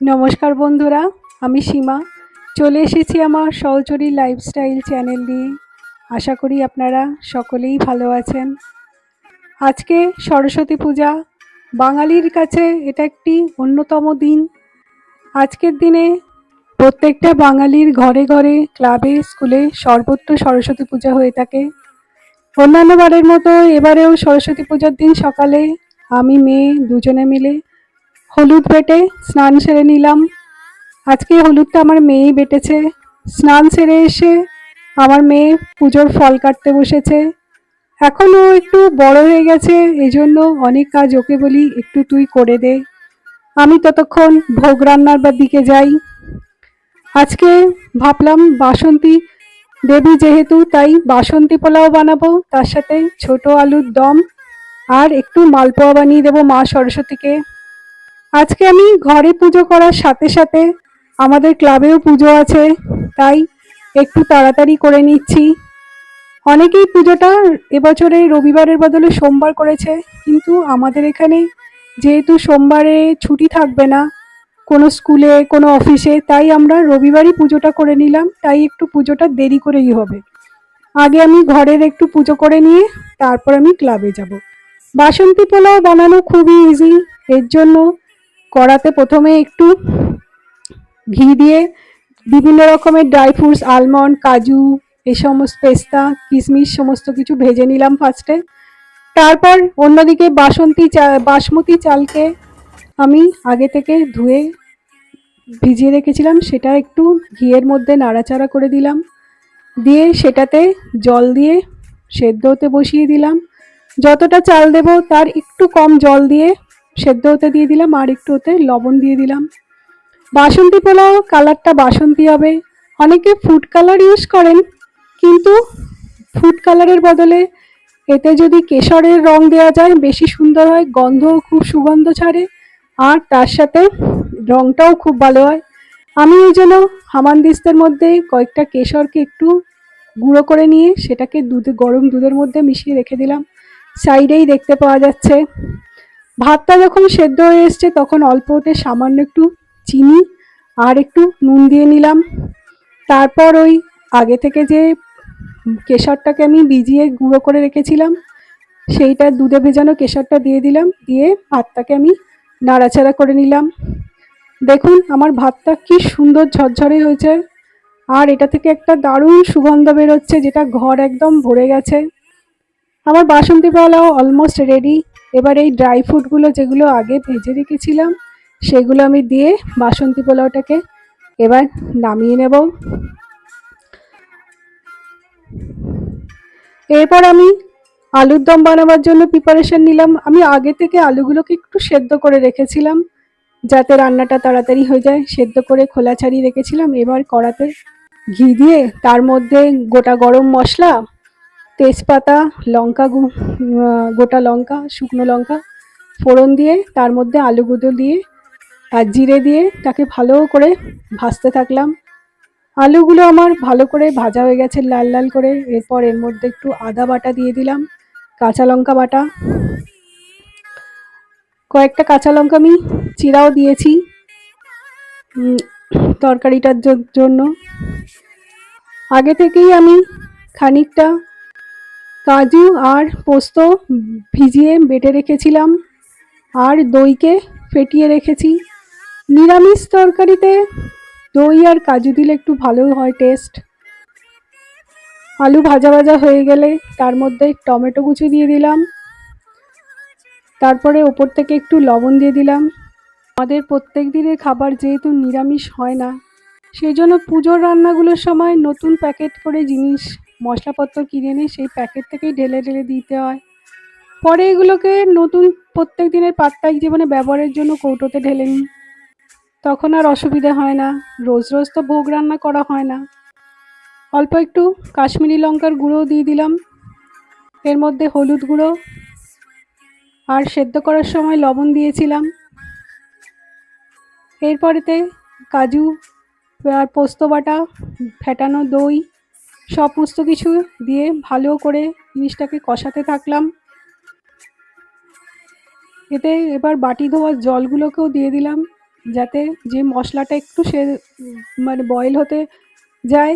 নমস্কার বন্ধুরা, আমি সীমা। চলে এসেছি আমার সহচরী লাইফস্টাইল চ্যানেল নিয়ে। আশা করি আপনারা সকলেই ভালো আছেন। আজকে সরস্বতী পূজা, বাঙালির কাছে এটা একটি অন্যতম দিন। আজকের দিনে প্রত্যেকটা বাঙালির ঘরে ঘরে, ক্লাবে, স্কুলে সর্বত্র সরস্বতী পূজা হয়ে থাকে। অন্যান্য বারের মতো এবারেও সরস্বতী পূজার দিন সকালে আমি, মেয়ে দুজনে মিলে হলুদ বেটে স্নান সেরে নিলাম। আজকে হলুদটা আমার মেয়েই বেটেছে। স্নান সেরে এসে আমার মেয়ে পুজোর ফল কাটতে বসেছে। এখনও একটু বড় হয়ে গেছে এই জন্য অনেক কাজ ওকে বলি, একটু তুই করে দে। আমি ততক্ষণ ভোগ রান্নার দিকে যাই। আজকে ভাবলাম বাসন্তী, দেবী যেহেতু, তাই বাসন্তী পোলাও বানাবো, তার সাথে ছোট আলুর দম, আর একটু মালপোয়া বানিয়ে দেবো মা সরস্বতীকে। আজকে আমি ঘরে পুজো করার সাথে সাথে আমাদের ক্লাবেও পুজো আছে, তাই একটু তাড়াতাড়ি করে নিচ্ছি। অনেকেই পুজোটা এবছরে রবিবারের বদলে সোমবার করেছে, কিন্তু আমাদের এখানে যেহেতু সোমবারে ছুটি থাকবে না, কোনো স্কুলে, কোনো অফিসে, তাই আমরা রবিবারই পুজোটা করে নিলাম, তাই একটু পুজোটা দেরি করেই হবে। আগে আমি ঘরের একটু পুজো করে নিয়ে তারপর আমি ক্লাবে যাব। বাসন্তী পোলাও বানানো খুবই ইজি এর জন্য কড়াতে প্রথমে একটু ঘি দিয়ে বিভিন্ন রকমের ড্রাই ফ্রুটস আলমন্ড কাজু এই সমস্ত পেস্তা, কিশমিশ, সমস্ত কিছু ভেজে নিলাম ফার্স্টে তারপর অন্যদিকে বাসন্তী চা, বাসমতি চালকে আমি আগে থেকে ধুয়ে ভিজিয়ে রেখেছিলাম, সেটা একটু ঘিয়ের মধ্যে নাড়াচাড়া করে দিলাম। দিয়ে সেটাতে জল দিয়ে সেদ্ধ হতে বসিয়ে দিলাম। যতটা চাল দেব তার একটু কম জল দিয়ে সেদ্ধ হতে দিয়ে দিলাম আর একটু ওতে লবণ দিয়ে দিলাম। বাসন্তী পোলাও কালারটা বাসন্তী হবে। অনেকে ফুড কালার ইউজ করেন, কিন্তু ফুড কালারের বদলে এতে যদি কেশরের রং দেওয়া যায়, বেশি সুন্দর হয় গন্ধ খুব সুগন্ধ ছাড়ে, আর তার সাথে রংটাও খুব ভালো হয়। আমি এই জন্য হামানদিস্তের মধ্যে কয়েকটা কেশরকে একটু গুঁড়ো করে নিয়ে সেটাকে দুধে, গরম দুধের মধ্যে মিশিয়ে রেখে দিলাম। সাইডেই দেখতে পাওয়া যাচ্ছে। ভাতটা যখন সেদ্ধ হয়ে এসছে, তখন অল্প ওতে সামান্য একটু চিনি আর একটু নুন দিয়ে নিলাম। তারপর ওই আগে থেকে যে কেশরটাকে আমি ভিজিয়ে গুঁড়ো করে রেখেছিলাম, সেইটা দুধে ভেজানো কেশরটা দিয়ে দিলাম, দিয়ে ভাতটাকে আমি নাড়াচাড়া করে নিলাম। দেখুন, আমার ভাতটা কি সুন্দর ঝরঝরে হয়েছে। আর এটা থেকে একটা দারুণ সুগন্ধ বেরোচ্ছে, যেটা ঘর একদম ভরে গেছে। আমার বাসন্তী পোলাও অলমোস্ট রেডি এবার এই ড্রাই ফ্রুটগুলো যেগুলো আগে ভেজে রেখেছিলাম, সেগুলো আমি দিয়ে বাসন্তী পোলাওটাকে এবার নামিয়ে নেব। এরপর আমি আলুর দম বানাবার জন্য প্রিপারেশন নিলাম। আমি আগে থেকে আলুগুলোকে একটু সেদ্ধ করে রেখেছিলাম, যাতে রান্নাটা তাড়াতাড়ি হয়ে যায়। সেদ্ধ করে খোলা ছাড়িয়ে রেখেছিলাম। এবার কড়াতে ঘি দিয়ে তার মধ্যে গোটা গরম মশলা তেজপাতা, লঙ্কা গোটা লঙ্কা, শুকনো লঙ্কা, ফোড়ন দিয়ে, তার মধ্যে আলু আলুগুলো দিয়ে, আর জিরে দিয়ে তাকে ভালো করে ভাজতে থাকলাম। আলুগুলো আমার ভালো করে ভাজা হয়ে গেছে লাল লাল করে। এরপর এর মধ্যে একটু আদা বাটা দিয়ে দিলাম, কাঁচা লঙ্কা বাটা। কয়েকটা কাঁচা লঙ্কা আমি চিরাও দিয়েছি তরকারিটার জন্য। আগে থেকেই আমি খানিকটা কাজু আর পোস্ত ভিজিয়ে বেটে রেখেছিলাম আর দইকে ফেটিয়ে রেখেছি। নিরামিষ তরকারিতে দই আর কাজু দিলে একটু ভালো হয় টেস্ট। আলু ভাজা ভাজা হয়ে গেলে তার মধ্যে টমেটো কুচি দিয়ে দিলাম। তারপরে ওপর থেকে একটু লবণ দিয়ে দিলাম। আমাদের প্রত্যেক দিনের খাবার যেহেতু নিরামিষ হয় না সেই জন্য পুজোর রান্নাগুলোর সময় নতুন প্যাকেট করে জিনিস মশলাপত্র কিনে এনে সেই প্যাকেট থেকেই ঢেলে ঢেলে দিতে হয়। পরে এগুলোকে নতুন প্রত্যেক দিনের পাত্তাই জীবনে ব্যবহারের জন্য কৌটোতে ঢেলে নিই। তখন আর অসুবিধা হয় না, রোজ রোজ তো ভোগ রান্না করা হয় না। অল্প একটু কাশ্মীরি লঙ্কার গুঁড়ো দিয়ে দিলাম। এর মধ্যে হলুদ গুঁড়ো আর সেদ্ধ করার সময় লবণ দিয়েছিলাম। এরপরেতে কাজু আর পোস্ত বাটা, ফেটানো দই সমস্ত কিছু দিয়ে ভালো করে জিনিসটাকে কষাতে থাকলাম। এতে এবার বাটি ধোয়ার জলগুলোকেও দিয়ে দিলাম যাতে যে মশলাটা একটু সে মানে বয়েল হতে যায়,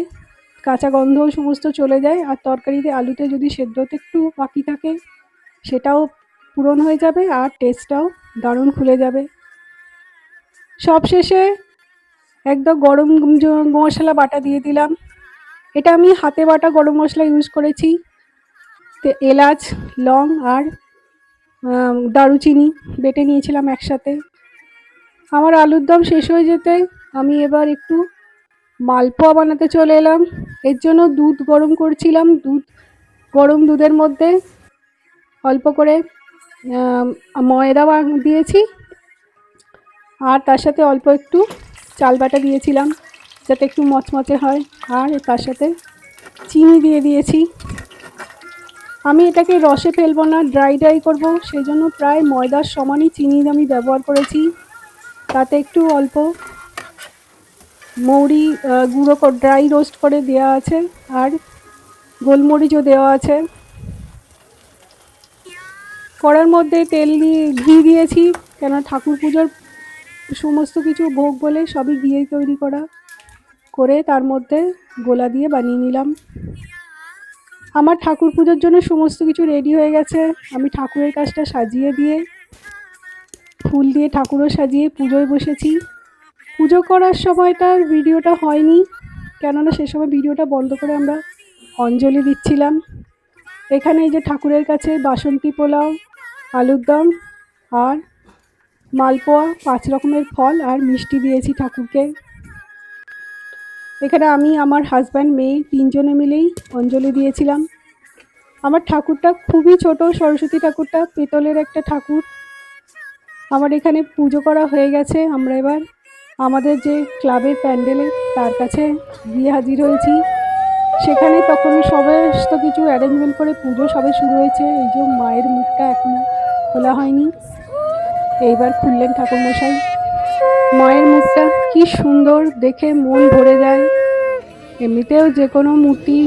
কাঁচা গন্ধ সমস্ত চলে যায়, আর তরকারিতে আলুতে যদি সেদ্ধ হতে একটু বাকি থাকে, সেটাও পূরণ হয়ে যাবে আর টেস্টটাও দারুণ খুলে যাবে। সবশেষে একদম গরম মশলা বাটা দিয়ে দিলাম। এটা আমি হাতে বাটা গরম মশলা ইউজ করেছি। এলাচ, লং আর দারুচিনি বেটে নিয়েছিলাম একসাথে। আমার আলুর দম শেষ হয়ে যেতে আমি এবার একটু মালপোয়া বানাতে চলে এলাম। এর জন্য দুধ গরম করছিলাম, দুধ, গরম দুধের মধ্যে অল্প করে ময়দা দিয়েছি। আর তার সাথে অল্প একটু চাল বাটা দিয়েছিলাম। যাতে একটু মচমচে হয়। আর তার সাথে চিনি দিয়ে দিয়েছি। আমি এটাকে রসে ফেলব না ড্রাই ড্রাই করব। সেই জন্য প্রায় ময়দার সমানই চিনি আমি ব্যবহার করেছি। তাতে একটু অল্প মৌরি গুঁড়ো ড্রাই রোস্ট করে দেওয়া আছে। আর গোলমরিচও দেওয়া আছে। কড়ার মধ্যে তেল দিয়ে ঘি দিয়েছি। কেন ঠাকুর পুজোর সমস্ত কিছু ভোগ বলে সবই ঘিয়েই তৈরি করা। করে তার মধ্যে গোলা দিয়ে বানিয়ে নিলাম। আমার ঠাকুর পুজোর জন্য সমস্ত কিছু রেডি হয়ে গেছে। আমি ঠাকুরের কাজটা সাজিয়ে দিয়ে ফুল দিয়ে ঠাকুরও সাজিয়ে পুজোয় বসেছি। পুজো করার সময়টার ভিডিওটা হয়নি, কেননা সে সময় ভিডিওটা বন্ধ করে আমরা অঞ্জলি দিচ্ছিলাম। এখানে এই যে ঠাকুরের কাছে বাসন্তী পোলাও, আলুর দম আর মালপোয়া, পাঁচ রকমের ফল আর মিষ্টি দিয়েছি ঠাকুরকে। এখানে আমি, আমার হাজব্যান্ড মেয়ে তিনজনে মিলেই অঞ্জলি দিয়েছিলাম। আমার ঠাকুরটা খুবই ছোট, সরস্বতী ঠাকুরটা, পেতলের একটা ঠাকুর। আমার এখানে পুজো করা হয়ে গেছে। আমরা এবার আমাদের যে ক্লাবের প্যান্ডেলে তার কাছে গিয়ে হাজির হয়েছি। সেখানে তখন সমস্ত কিছু অ্যারেঞ্জমেন্ট করে পুজো সবে শুরু হয়েছে। এই যে মায়ের মুখটা এখনও খোলা হয়নি। এইবার খুললেন ঠাকুরমশাই। মায়ের মুখটা কি সুন্দর দেখে মন ভরে যায়। এমনিতেও যে কোনো মূর্তি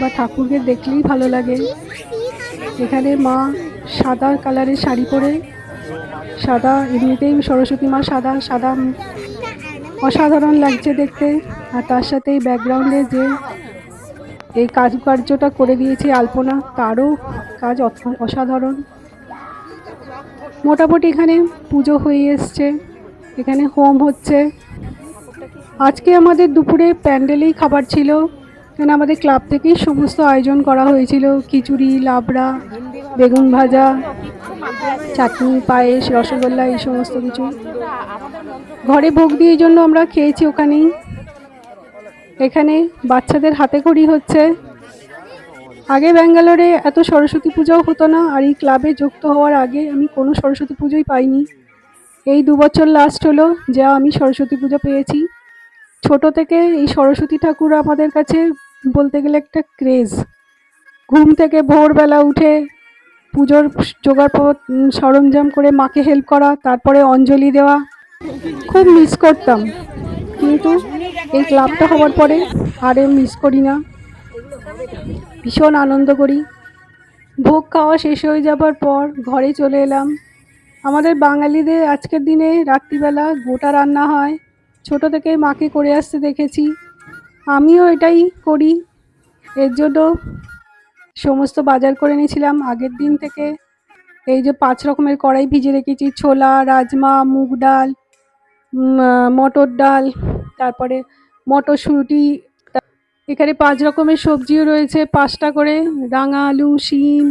বা ঠাকুরকে দেখলেই ভালো লাগে। এখানে মা সাদা কালারের শাড়ি পরে, সাদা এমনিতেই সরস্বতী মা সাদা সাদা অসাধারণ লাগছে দেখতে। আর তার সাথে এই ব্যাকগ্রাউন্ডে যে এই কারুকার্যটা করে দিয়েছে আলপনা, তারও কাজ অসাধারণ। মোটামুটি এখানে পুজো হয়ে এসছে। এখানে হোম হচ্ছে। আজকে আমাদের দুপুরে প্যান্ডেলেই খাবার ছিল। কেন আমাদের ক্লাব থেকেই সমস্ত আয়োজন করা হয়েছিল। খিচুড়ি, লাবড়া, বেগুন ভাজা, চাটনি, পায়েস, রসগোল্লা, এই সমস্ত কিছু। ঘরে ভোগ দিয়ে জন্য আমরা খেয়েছি ওখানেই। এখানে বাচ্চাদের হাতে খড়ি হচ্ছে। আগে ব্যাঙ্গালোরে এত সরস্বতী পুজোও হতো না, আর এই ক্লাবে যুক্ত হওয়ার আগে আমি কোনো সরস্বতী পুজোই পাইনি। এই দু বছর লাস্ট হলো, যা আমি সরস্বতী পুজো পেয়েছি। ছোট থেকে এই সরস্বতী ঠাকুর আমাদের কাছে বলতে গেলে একটা ক্রেজ ঘুম থেকে ভোরবেলা উঠে পুজোর জোগাড় সরঞ্জাম করে মাকে হেল্প করা, তারপরে অঞ্জলি দেওয়া। খুব মিস করতাম। কিন্তু এই ক্লাবটা হওয়ার পরে আরে মিস করি না। ভীষণ আনন্দ করি। ভোগ খাওয়া শেষ হয়ে যাবার পর ঘরে চলে এলাম। আমাদের বাঙালিদের আজকের দিনে রাত্রিবেলা গোটা রান্না হয়। ছোট থেকে মাকে করে আসতে দেখেছি। আমিও এটাই করি। এর জন্য সমস্ত বাজার করে নিয়েছিলাম আগের দিন থেকে। এই যে পাঁচ রকমের কড়াই ভিজে রেখেছি, ছোলা, রাজমা, মুগ ডাল মটর ডাল, তারপরে মটরশুঁটি এখানে পাঁচ রকমের সবজিও রয়েছে, পাঁচটা করে রাঙা আলু, শিম,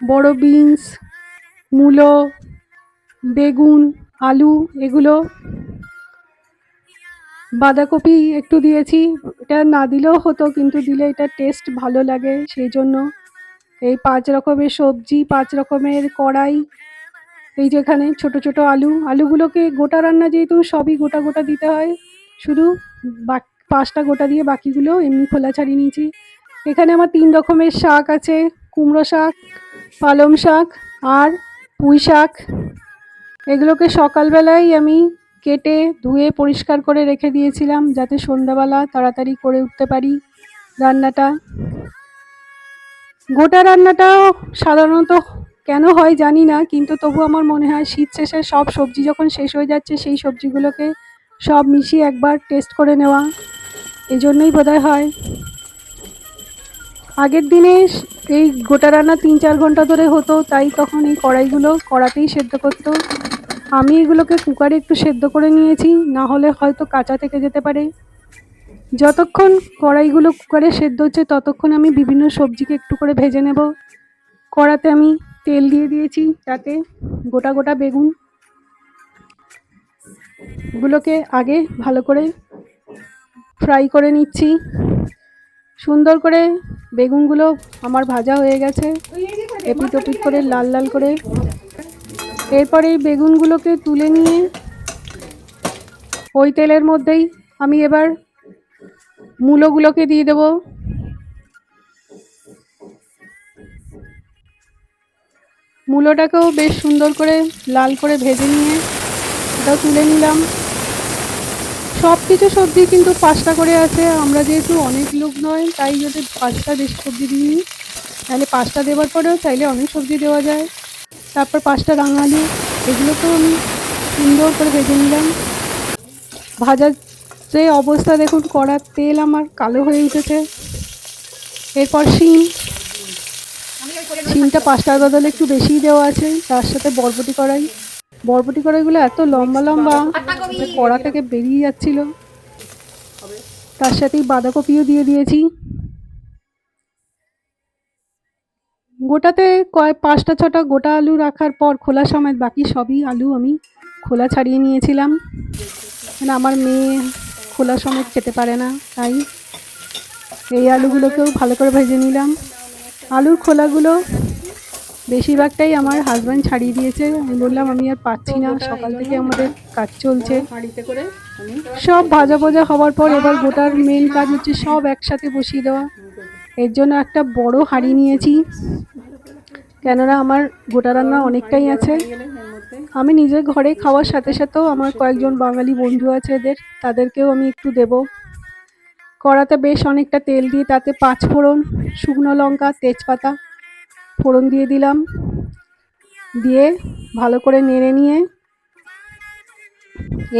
বড় বিনস, মূলো বেগুন, আলু এগুলো বাঁধাকপি একটু দিয়েছি। এটা না দিলেও হতো, কিন্তু দিলে এটা টেস্ট ভালো লাগে সেই জন্য। এই পাঁচ রকমের সবজি, পাঁচ রকমের কড়াই, এই যেখানে ছোট ছোট আলু। আলুগুলোকে গোটা রান্না যেহেতু সবই গোটা গোটা দিতে হয়, শুধু পাঁচটা গোটা দিয়ে বাকিগুলো এমনি খোলা ছাড়িয়ে নিয়েছি। এখানে আমার তিন রকমের শাক আছে, কুমড়ো শাক, পালং শাক আর পুঁই শাক। এগুলোকে সকালবেলায় আমি কেটে, ধুয়ে, পরিষ্কার করে রেখে দিয়েছিলাম যাতে সন্ধ্যাবেলা তাড়াতাড়ি করে উঠতে পারি রান্নাটা। গোটা রান্নাটা সাধারণত কেন হয় জানি না, কিন্তু তবু আমার মনে হয় শীত শেষে সব সবজি যখন শেষ হয়ে যাচ্ছে, সেই সবজিগুলোকে সব মিশিয়ে একবার টেস্ট করে নেওয়া এজন্যই বোধহয় হয়। আগের দিনে এই গোটা রান্না তিন চার ঘণ্টা ধরে হতো, তাই তখন এই কড়াইগুলো কড়াতেই সেদ্ধ করতো। আমি এগুলোকে কুকারে একটু সেদ্ধ করে নিয়েছি, না হলে হয়তো কাঁচা থেকে যেতে পারে। যতক্ষণ কড়াইগুলো কুকারে সেদ্ধ হচ্ছে, ততক্ষণ আমি বিভিন্ন সবজিকে একটু করে ভেজে নেব। কড়াতে আমি তেল দিয়ে দিয়েছি, তাতে গোটা গোটা বেগুন। গুলোকে আগে ভালো করে ফ্রাই করে নিচ্ছি। সুন্দর করে বেগুনগুলো আমার ভাজা হয়ে গেছে। এপিট ওপিট করে লাল লাল করে এরপরে এই বেগুনগুলোকে তুলে নিয়ে ওই তেলের মধ্যেই আমি এবার মূলোগুলোকে দিয়ে দেবো। মূলোটাকেও বেশ সুন্দর করে লাল করে ভেজে নিয়ে ওটাও তুলে নিলাম। সব কিছু সবজি কিন্তু পাঁচটা করে আছে, আমরা যেহেতু অনেক লোক নয়, তাই যদি পাঁচটা বেশি সবজি দিই, তাহলে পাঁচটা দেওয়ার পরেও চাইলে অনেক সবজি দেওয়া যায়। তারপর পাঁচটা রাঙালু এগুলোকেও আমি সুন্দর করে ভেজে নিলাম। ভাজার যে অবস্থা দেখুন কড়ার তেল আমার কালো হয়ে উঠেছে। এরপর শিম। শিমটা পাঁচটার বদলে একটু বেশিই দেওয়া আছে, তার সাথে বরবটি কড়াই। বরবটি কড়াইগুলো এত লম্বা লম্বা কড়া থেকে বেরিয়ে যাচ্ছিল। তার সাথেই বাঁধাকপিও দিয়ে দিয়েছি। গোটাতে কয় পাঁচটা ছটা গোটা আলু রাখার পর খোলা সমেত বাকি সবই আলু আমি খোলা ছাড়িয়ে নিয়েছিলাম। মানে আমার মেয়ে খোলা সমেত খেতে পারে না তাই এই আলুগুলোকেও ভালো করে ভেজে নিলাম। আলুর খোলাগুলো বেশিরভাগটাই আমার হাজব্যান্ড ছাড়িয়ে দিয়েছে। আমি বললাম আমি আর পাচ্ছি না সকাল থেকে আমাদের কাজ চলছে। সব ভাজা ভাজা হওয়ার পর এবার গোটার মেন কাজ হচ্ছে সব একসাথে বসিয়ে দেওয়া। এর জন্য একটা বড় হাঁড়ি নিয়েছি। কেননা আমার গোটা রান্না অনেকটাই আছে। আমি নিজের ঘরে খাওয়ার সাথে সাথেও আমার কয়েকজন বাঙালি বন্ধু আছে এদের, তাদেরকেও আমি একটু দেব। কড়াতে বেশ অনেকটা তেল দিয়ে তাতে পাঁচ ফোড়ন, শুকনো লঙ্কা, তেজপাতা ফোড়ন দিয়ে দিলাম। দিয়ে ভালো করে নেড়ে নিয়ে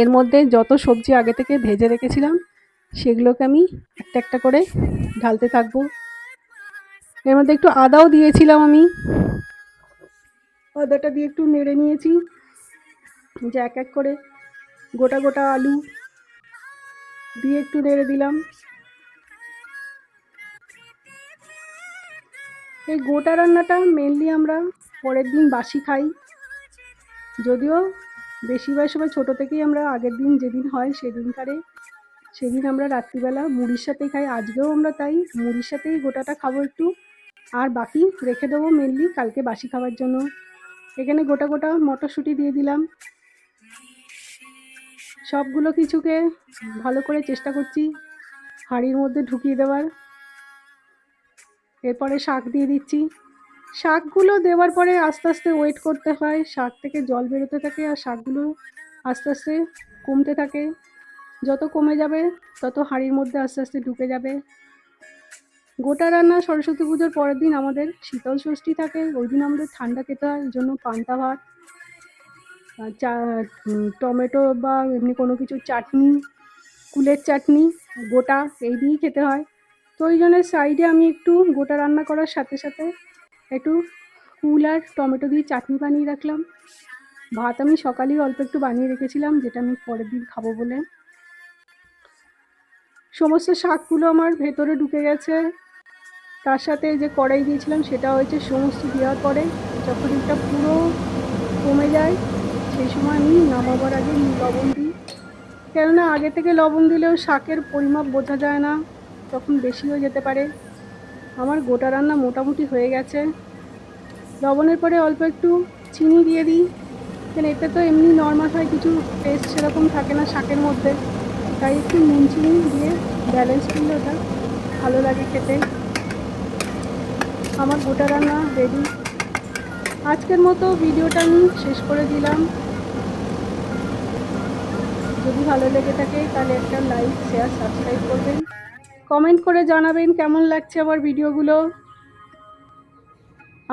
এর মধ্যে যত সবজি আগে থেকে ভেজে রেখেছিলাম, সেগুলোকে আমি একটা একটা করে ঢালতে থাকব। এর মধ্যে একটু আদাও দিয়েছিলাম আমি। আদাটা দিয়ে একটু নেড়ে নিয়েছি। যে এক এক করে গোটা গোটা আলু দিয়ে একটু নেড়ে দিলাম। এই গোটা রান্নাটা মেনলি আমরা পরের দিন বাসি খাই। যদিও বেশিরভাগ সময় ছোটো থেকেই আমরা আগের দিন যেদিন হয় সেদিনকারে সেদিন আমরা রাত্রিবেলা মুড়ির সাথেই খাই। আজকেও আমরা তাই মুড়ির সাথেই গোটাটা খাব একটু। আর বাকি রেখে দেবো মেনলি কালকে বাসি খাওয়ার জন্য। এখানে গোটা গোটা মটরশুঁটি দিয়ে দিলাম। সবগুলো কিছুকে ভালো করে চেষ্টা করছি হাঁড়ির মধ্যে ঢুকিয়ে দেওয়ার। এরপরে শাক দিয়ে দিচ্ছি। শাকগুলো দেওয়ার পরে আস্তে আস্তে ওয়েট করতে হয়। শাক থেকে জল বেরোতে থাকে আর শাকগুলো আস্তে আস্তে কমতে থাকে। যত কমে যাবে, তত হাঁড়ির মধ্যে আস্তে আস্তে ঢুকে যাবে। গোটা রান্না সরস্বতী পুজোর পরের দিন আমাদের শীতল ষষ্ঠী থাকে, ওই দিন আমাদের ঠান্ডা খেতে হয় জন্য পান্তা ভাত চা টমেটো বা এমনি কোনো কিছু চাটনি, কুলের চাটনি, গোটা এই দিয়েই খেতে হয়। তো ওই জন্য সাইডে আমি একটু গোটা রান্না করার সাথে সাথে একটু কুল আর টমেটো দিয়ে চাটনি বানিয়ে রাখলাম। ভাত আমি সকালেই অল্প একটু বানিয়ে রেখেছিলাম, যেটা আমি পরের দিন খাব বলে। সমস্ত শাকগুলো আমার ভেতরে ঢুকে গেছে। তার সাথে যে কড়াই দিয়েছিলাম সেটা হয়েছে সমস্ত দেওয়ার পরে যখন এটা পুরো কমে যায়, সেই সময় আমি নামাবার আগে লবণ দিই। কেননা আগে থেকে লবণ দিলেও শাকের পরিমাপ বোঝা যায় না, তখন বেশি হয়ে যেতে পারে। আমার গোটা রান্না মোটামুটি হয়ে গেছে। লবণের পরে অল্প একটু চিনি দিয়ে দিই। কেন এতে তো এমনি নর্মাল হয়, কিছু টেস্ট সেরকম থাকে না শাকের মধ্যে। তাই একটু নুন চিনি দিয়ে ব্যালেন্স করলে ওটা ভালো লাগে খেতে। আমার গোটা রান্না রেডি আজকের মতো ভিডিওটা আমি শেষ করে দিলাম। যদি ভালো লেগে থাকে, তাহলে একটা লাইক শেয়ার সাবস্ক্রাইব করবেন। কমেন্ট করে জানাবেন কেমন লাগছে আমার ভিডিওগুলো।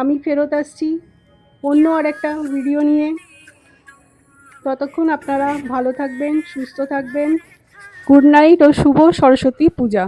আমি ফেরত আসছি অন্য আর একটা ভিডিও নিয়ে। ততক্ষণ আপনারা ভালো থাকবেন, সুস্থ থাকবেন। গুড নাইট ও শুভ সরস্বতী পূজা।